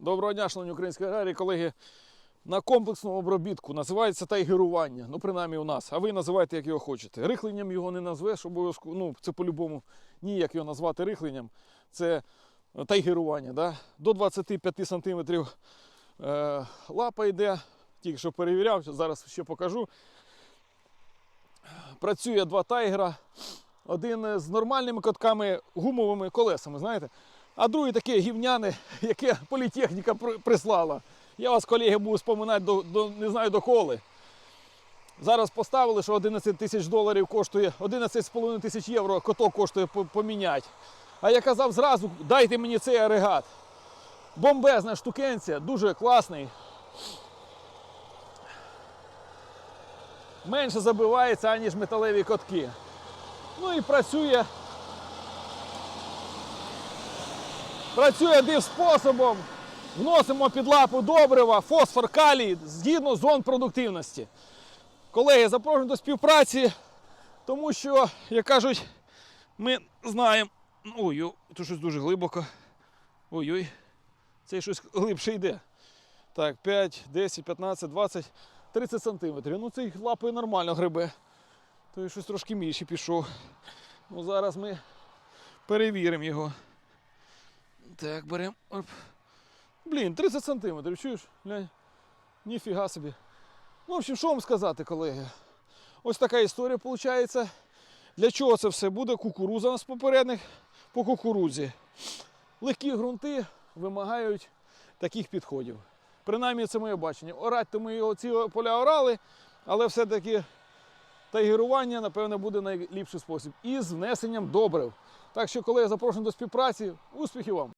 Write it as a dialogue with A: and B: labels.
A: Доброго дня, шановні українські аграрії, колеги. На комплексному обробітку називається тайгерування. Ну, принаймні у нас. А ви називайте, як його хочете. Рихленням його не назвеш, обов'язково. Ну, це по-любому ніяк його назвати рихленням. Це е, тайгерування. Да? До 25 см е, лапа йде. Тільки що перевіряв, зараз ще покажу. Працює два тайгера. Один з нормальними котками гумовими колесами, знаєте? А другий таке гівняне, яке політехніка прислала. Я вас, колеги, буду споминати до, до не знаю доколи. Зараз поставили, що 11 тисяч доларів коштує, 11,5 тисяч євро коток коштує по- поміняти. А я казав зразу, дайте мені цей агрегат. Бомбезна штукенція, дуже класний. Менше забивається, аніж металеві котки. Ну і працює Працює див способом. Вносимо під лапу добрива, фосфор, калій згідно зон продуктивності. Колеги, запрошую до співпраці, тому що, як кажуть, ми знаємо. Ой, тут щось дуже глибоко. Ой-ой, це щось глибше йде. Так, 5, 10, 15, 20, 30 сантиметрів. Ну, цей лапою нормально грибе. Той щось трошки більше пішов. Ну, зараз ми перевіримо його. Так, беремо. Блін, 30 сантиметрів, чуєш? Глянь. Ніфіга собі. Ну, в общем, що вам сказати, колеги? Ось така історія виходить. Для чого це все буде? Кукуруза у нас попередник по кукурузі. Легкі ґрунти вимагають таких підходів. Принаймні, це моє бачення. Орати то ми ці поля орали, але все-таки тайгерування, напевно, буде найліпший спосіб. І з внесенням добрив. Так що, колеги, запрошую до співпраці. Успіхів вам!